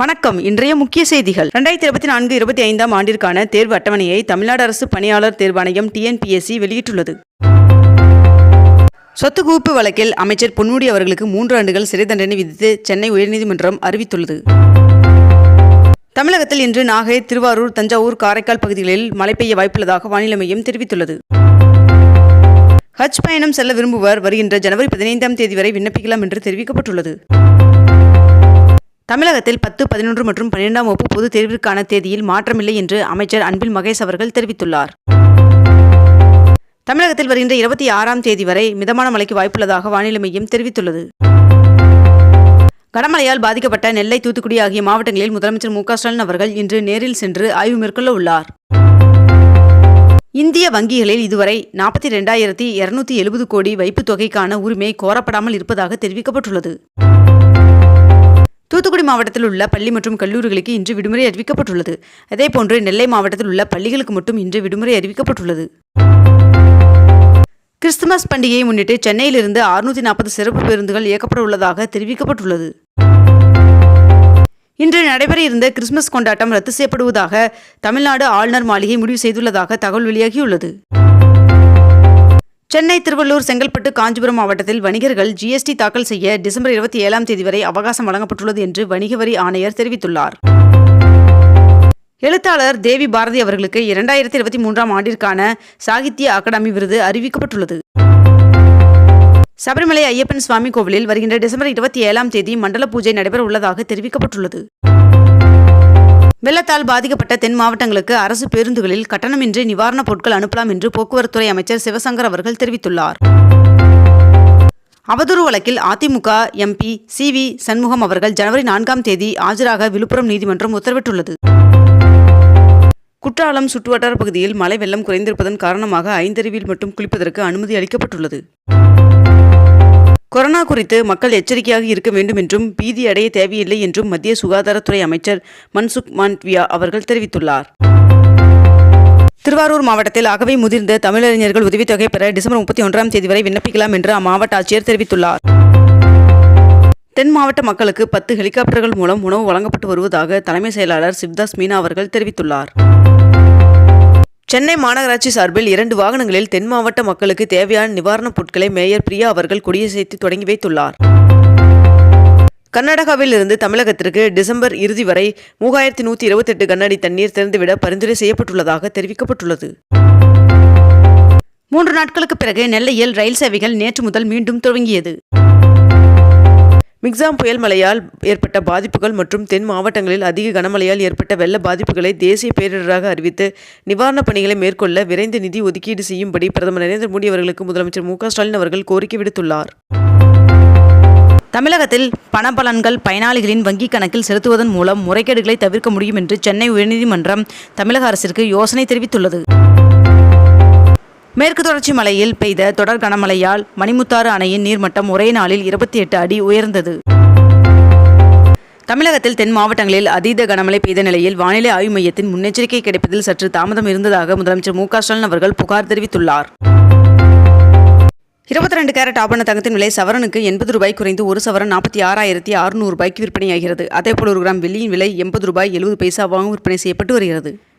வணக்கம். இன்றைய முக்கிய செய்திகள். ரெண்டாயிரத்தி இருபத்தி நான்கு இருபத்தி ஐந்தாம் ஆண்டிற்கான தேர்வு அட்டவணையை தமிழ்நாடு அரசு பணியாளர் தேர்வாணையம் டிஎன்பிஎஸ்சி வெளியிட்டுள்ளது. சொத்து குவிப்பு வழக்கில் அமைச்சர் பொன்முடி அவர்களுக்கு மூன்று ஆண்டுகள் சிறை தண்டனை விதித்து சென்னை உயர்நீதிமன்றம் அறிவித்துள்ளது. தமிழகத்தில் இன்று நாகை திருவாரூர் தஞ்சாவூர் காரைக்கால் பகுதிகளில் மழை பெய்ய வாய்ப்புள்ளதாக வானிலை மையம் தெரிவித்துள்ளது. ஹஜ் பயணம் செல்ல விரும்புவர் வருகின்ற ஜனவரி பதினைந்தாம் தேதி வரை விண்ணப்பிக்கலாம் என்று தெரிவிக்கப்பட்டுள்ளது. தமிழகத்தில் பத்து பதினொன்று மற்றும் பன்னிரெண்டாம் வகுப்பு பொதுத் தேர்விற்கான தேதியில் மாற்றமில்லை என்று அமைச்சர் அன்பில் மகேஷ் அவர்கள் தெரிவித்துள்ளார். தமிழகத்தில் வருகின்ற இருபத்தி ஆறாம் தேதி வரை மிதமான மழைக்கு வாய்ப்புள்ளதாக வானிலை மையம் தெரிவித்துள்ளது. கனமழையால் பாதிக்கப்பட்ட நெல்லை தூத்துக்குடி ஆகிய மாவட்டங்களில் முதலமைச்சர் மு ஸ்டாலின் அவர்கள் இன்று நேரில் சென்று ஆய்வு மேற்கொள்ள உள்ளார். இந்திய வங்கிகளில் இதுவரை நாற்பத்தி ரெண்டாயிரத்தி இருநூத்தி எழுபது கோடி வைப்புத் தொகைக்கான உரிமை கோரப்படாமல் இருப்பதாக தெரிவிக்கப்பட்டுள்ளது. தூத்துக்குடி மாவட்டத்தில் உள்ள பள்ளி மற்றும் கல்லூரிகளுக்கு இன்று விடுமுறை அறிவிக்கப்பட்டுள்ளது. அதேபோன்று நெல்லை மாவட்டத்தில் உள்ள பள்ளிகளுக்கு மட்டும் இன்று விடுமுறை அறிவிக்கப்பட்டுள்ளது. கிறிஸ்துமஸ் பண்டிகையை முன்னிட்டு சென்னையிலிருந்து அறுநூத்தி நாற்பது சிறப்பு பேருந்துகள் இயக்கப்பட உள்ளதாக தெரிவிக்கப்பட்டுள்ளது. இன்று நடைபெற இருந்த கிறிஸ்துமஸ் கொண்டாட்டம் ரத்து செய்யப்படுவதாக தமிழ்நாடு ஆளுநர் மாளிகை முடிவு செய்துள்ளதாக தகவல் வெளியாகியுள்ளது. சென்னை திருவள்ளூர் செங்கல்பட்டு காஞ்சிபுரம் மாவட்டத்தில் வணிகர்கள் ஜிஎஸ்டி தாக்கல் செய்ய டிசம்பர் இருபத்தி ஏழாம் தேதி வரை அவகாசம் வழங்கப்பட்டுள்ளது என்று வணிக வரி ஆணையர் தெரிவித்துள்ளார். எழுத்தாளர் தேவி பாரதி அவர்களுக்கு இரண்டாயிரத்தி இருபத்தி மூன்றாம் ஆண்டிற்கான சாகித்ய அகாடமி விருது அறிவிக்கப்பட்டுள்ளது. சபரிமலை ஐயப்பன் சுவாமி கோவிலில் வருகின்ற டிசம்பர் இருபத்தி ஏழாம் தேதி மண்டல பூஜை நடைபெற உள்ளதாக தெரிவிக்கப்பட்டுள்ளது. வெள்ளத்தால் பாதிக்கப்பட்ட தென் மாவட்டங்களுக்கு அரசு பேருந்துகளில் கட்டணமின்றி நிவாரணப் பொருட்கள் அனுப்பலாம் என்று போக்குவரத்துறை அமைச்சர் சிவசங்கர் அவர்கள் தெரிவித்துள்ளார். அவதூறு வழக்கில் AIADMK MP C V Shanmugam அவர்கள் ஜனவரி நான்காம் தேதி ஆஜராக விழுப்புரம் நீதிமன்றம் உத்தரவிட்டுள்ளது. குற்றாலம் சுற்றுவட்டார பகுதியில் மழை வெள்ளம் குறைந்திருப்பதன் காரணமாக ஐந்தருவியில் மட்டும் குளிப்பதற்கு அனுமதி அளிக்கப்பட்டுள்ளது. கொரோனா குறித்து மக்கள் எச்சரிக்கையாக இருக்க வேண்டும் என்றும் பீதி அடைய தேவையில்லை என்றும் மத்திய சுகாதாரத்துறை அமைச்சர் மன்சுக் மாண்ட்வியா அவர்கள் தெரிவித்துள்ளார். திருவாரூர் மாவட்டத்தில் அகவை முதிர்ந்த தமிழறிஞர்கள் உதவித்தொகை பெற டிசம்பர் முப்பத்தி ஒன்றாம் தேதி வரை விண்ணப்பிக்கலாம் என்று அம்மாவட்ட ஆட்சியர் தெரிவித்துள்ளார். தென் மாவட்ட மக்களுக்கு பத்து ஹெலிகாப்டர்கள் மூலம் உணவு வழங்கப்பட்டு வருவதாக தலைமை செயலாளர் சிவ்தாஸ் மீனா அவர்கள் தெரிவித்துள்ளார். சென்னை மாநகராட்சி சார்பில் இரண்டு வாகனங்களில் தென் மாவட்ட மக்களுக்கு தேவையான நிவாரணப் பொருட்களை மேயர் பிரியா அவர்கள் கொடியசைத்து தொடங்கி வைத்துள்ளார். கர்நாடகாவில் இருந்து தமிழகத்திற்கு டிசம்பர் இறுதி வரை மூவாயிரத்தி நூற்றி இருபத்தெட்டு கண்ணாடி தண்ணீர் திறந்துவிட பரிந்துரை செய்யப்பட்டுள்ளதாக தெரிவிக்கப்பட்டுள்ளது. மூன்று நாட்களுக்கு பிறகு நெல்லையில் ரயில் சேவைகள் நேற்று முதல் மீண்டும் துவங்கியது. மிக்சாம் புயல் மழையால் ஏற்பட்ட பாதிப்புகள் மற்றும் தென் மாவட்டங்களில் அதிக கனமழையால் ஏற்பட்ட வெள்ள பாதிப்புகளை தேசிய பேரிடராக அறிவித்து நிவாரணப் பணிகளை மேற்கொள்ள விரைந்து நிதி ஒதுக்கீடு செய்யும்படி பிரதமர் நரேந்திர மோடி அவர்களுக்கு முதலமைச்சர் மு ஸ்டாலின் அவர்கள் கோரிக்கை விடுத்துள்ளார். தமிழகத்தில் பணபலன்கள் பயனாளிகளின் வங்கிக் கணக்கில் செலுத்துவதன் மூலம் முறைகேடுகளை தவிர்க்க முடியும் என்று சென்னை உயர்நீதிமன்றம் தமிழக அரசிற்கு யோசனை தெரிவித்துள்ளது. மேற்கு தொடர்ச்சி மலையில் பெய்த தொடர் கனமழையால் மணிமுத்தாறு அணையின் நீர்மட்டம் ஒரே நாளில் இருபத்தி எட்டு அடி உயர்ந்தது. தமிழகத்தில் தென் மாவட்டங்களில் அதீத கனமழை பெய்த நிலையில் வானிலை ஆய்வு மையத்தின் முன்னெச்சரிக்கை கிடைப்பதில் சற்று தாமதம் இருந்ததாக முதலமைச்சர் மு ஸ்டாலின் அவர்கள் புகார் தெரிவித்துள்ளார். இருபத்தி ரெண்டு கேரட் ஆபரண தங்கத்தின் விலை சவரனுக்கு எண்பது ரூபாய் குறைந்து ஒரு சவரன் நாற்பத்தி ஆறாயிரத்தி அறுநூறு ரூபாய்க்கு விற்பனையாகிறது. அதேபோல் ஒரு கிராம் வெள்ளியின் விலை எண்பது ரூபாய் எழுபது பைசாவாகவும் விற்பனை செய்யப்பட்டு வருகிறது.